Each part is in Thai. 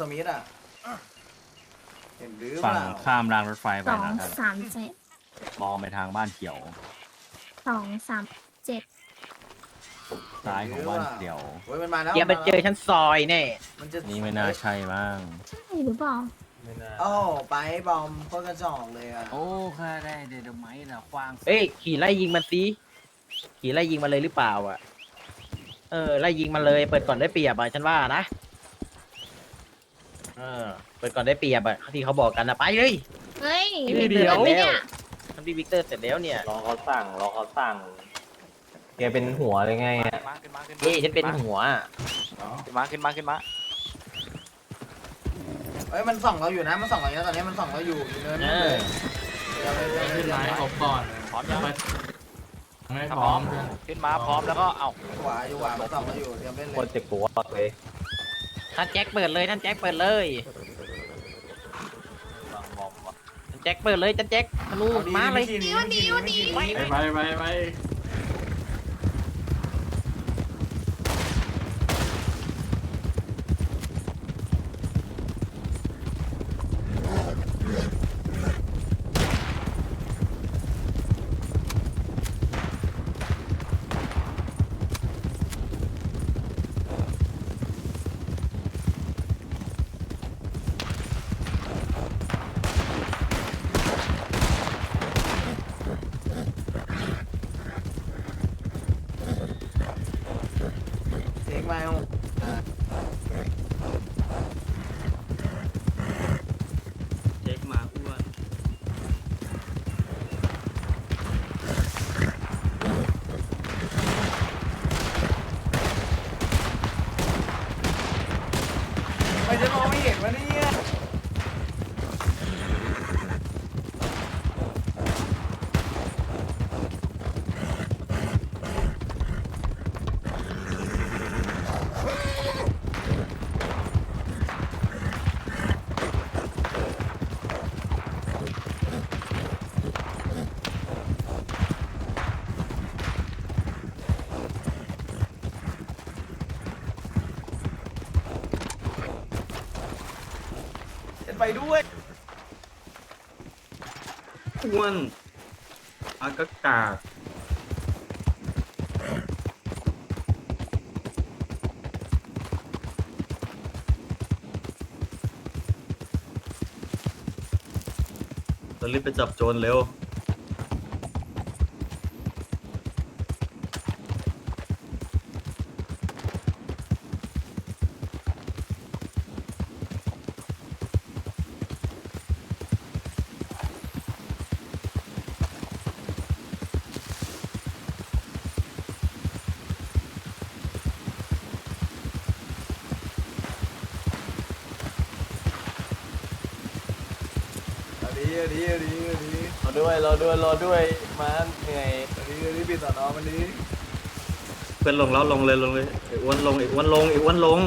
สมิธอะ เห็นหรือเปฝั่งล่าข้ามรางรถไฟไปสองนะครับสามเจ็ดมองไปทางบ้านเขียว สองสามเจ็ดซ้ายของบ้านเขียว โอ้ยมันมาแล้วอย่ามาเจอฉันซอยแน่มันจะนี่ไม่น่าใช่มั้งใช่หรือเปล่าโอ้ไปบอมโคตรกระจอกเลยอะโอ้ค่าได้เดดไม้ละควางเอ้ยขี่ไล่ยิงมันสิขี่ไล่ยิงมันเลยหรือเปล่าอะ เออไล่ยิงมันเลยเปิดก่อนได้เปรียบอะฉันว่านะ เออเปิดก่อนได้เปรียบอะที่เขาบอกกันนะไปเลยเฮ้ยเดี๋ยวไม่เนี่ยทำที่วิกเตอร์เสร็จแล้วเนี่ย รอเขาสั่งรอเขาสั่งแกเป็นหัวเลยไงอะมาขึ้นมาขึ้นมานี่ฉันเป็นหัวขึ้นมาขึ้นมาขึ้นมาเอ้ยมันส่องเราอยู่นะ มันส่องเราอยู่นะตอนนี้มันส่องเราอยู่อยู่เนินเอนู่นเลอยเดี๋ยวไปเดี๋ยวไปขึ้นเดี๋ยวไม้ไปอบก่อนพร้อมยังไม่ถ้าพพร้ร้ออมมขึ้นมาพร้อมแล้วก็เอ้าอยู่ขวาอยู่ขวามันส่องเราอยู่เตรียมเล่นเลโคตรยเจ็บปวดเลย ท่านแจ็คเปิดเลยท่านแจ็คเปิดเลยท่านแจ็คเปิดเลยท่านแจ็คธนูเอาดีมาเลยวิธีนี้วิธีนี้วิธีนี้ไปไปไปไป เทคมาเอา เช็คมาอ้วน ไม่จะมองไม่เห็นวะเนี่ย จะ ไปด้วยควรอากากาศเรารีบไปจับโจรเร็ว อันนี้อันนี้อันนี้อันนี้รอด้วยรอด้วยรอด้วยมาเหนื่อยอันนี้อันนี้ปิดสอนอมันนี้เพื่อนลงแล้วลงเลยลงเลยไอ้อ้วนลงไอ้อ้วนลงไอ้อ้วนลง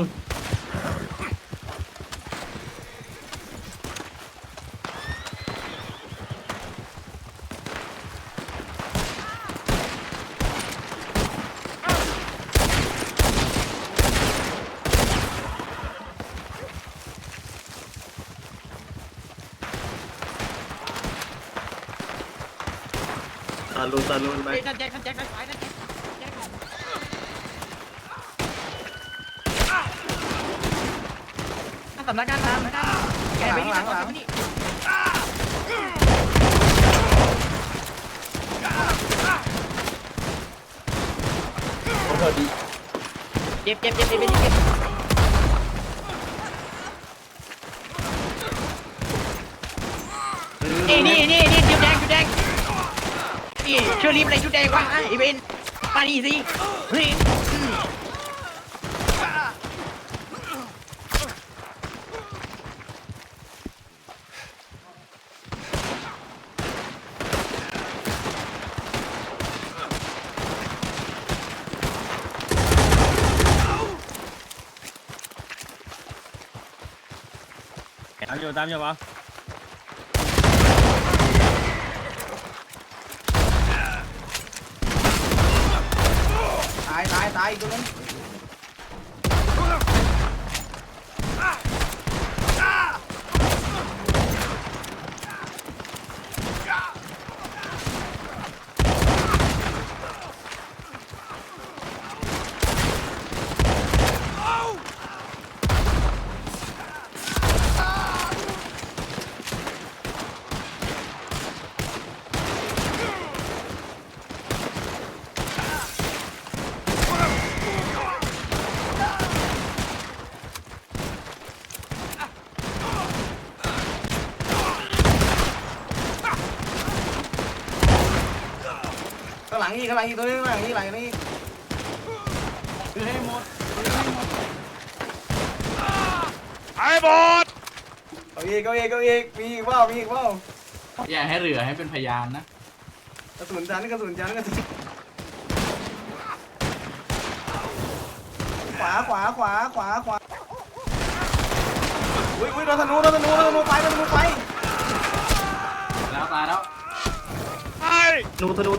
าลูตาลูไปเฮ้ยท่านแจ็คท่านแจ็คท่านสายท่านแจ็คแจ็คท่านสำนักงานทำนะครับแกไปนี่หลังหลังไปนี่เจ็บเจ็บเจ็บเจ็บเจ็บเจ็บนี่นี่นี่นี่ชุดแดงชุดแดง นี่เชื่อรีบอะไรชุดแดงวะไอ้เบนมาดีสิเฮ้ยอืมตามอยู่ตามอยู่ปะ ตายตายตายอีกตัวนึง อีกข้างหลังอีกตัวนึงข้างหลังอีกหลังนี้คือให้หมดไอ้บอสเอาอีกเอาอีกเอาอีกมีอีกเปล่ามีอีกเปล่าอย่าให้เหลือให้เป็นพยานนะ กระสุนจันกระสุนจันกระสุนขวาขวาขวาขวาขวาอุ้ยอุ้ยโดนธนูโดนธนูโดนธนูไปโดนธนูไปแล้วตายแล้วไอ้นูธนู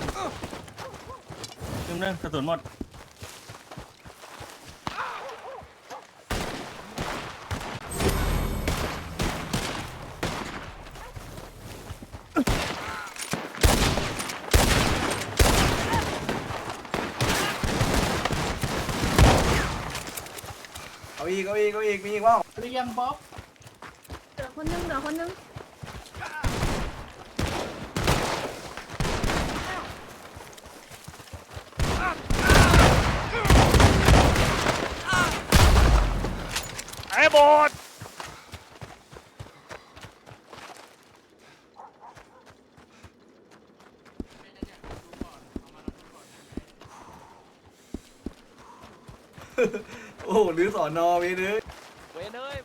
ลืมเรื่องกระสุนหมดเอาอีกเอาอีกเอาอีกมีอีกเปล่าเรียมบ๊อบ เหลือคนนึงเหลือคนนึง บอสโอ้โหหรือสอนอมีหรือเว้ยเอ้ย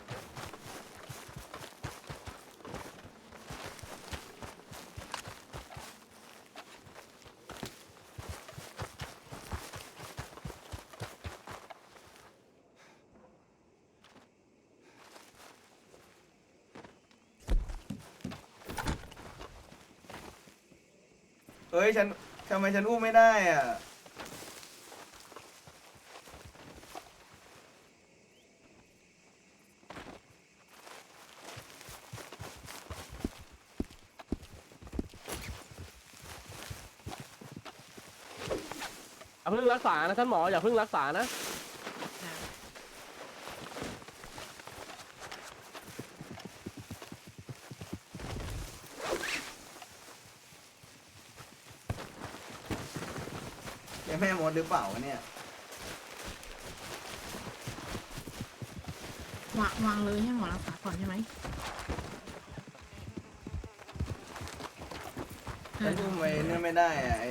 เฮ้ยฉันทำไมฉันอุ้มไม่ได้อะ อย่าเพิ่งรักษานะท่านหมออย่าเพิ่งรักษานะ แกแม่มดหรือเปล่าวะเนี่ย วางวางเลยให้หมอรักษาก่อนใช่ไหมฉันอุ้มไว้เนี่ยไม่ได้อะไอ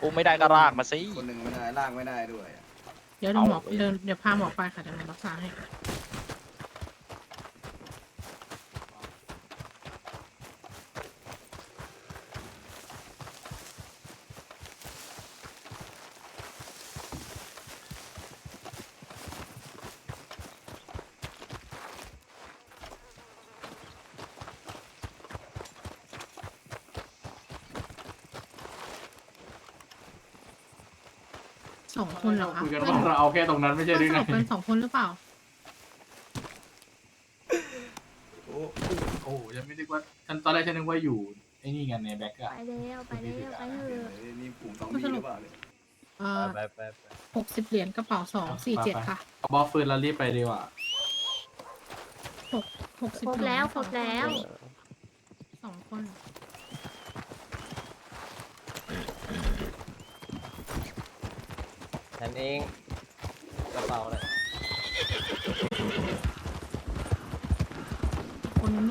กูไม่ได้ก็รากมาสิ คนหนึ่งไม่ได้ลากไม่ได้ด้วยอะเดี๋ยวเดี๋ยวหมอเดินเดี๋ยวพาหมอไปค่ะเดี๋ยวหมอรักษาให้ สองคนเหรอคะคุยกันเพื่อนว่าเราเอาแค่ตรงนั้นไม่ใช่หรือสไงรุปเป็นสองคนหรือเปล่า โอ้โอ้ฉันไม่นึกว่าฉันตอนแรกฉันนึกว่าอยู่ไอ้นี่กันในแบ็กไปอะแล้วไปแล้วไปเถอะเฮ้ยนี่กลุ่มซอมบี้หรือเปล่าเนี่ยเอ่อไปไปไปหกสิบเหรียญกระเป๋าสองสี่เจ็ดค่ะเอาบอสฟืนแล้วรีบไปดีกว่าหกสิบครบแล้วครบแล้ว เองกระเป๋าลย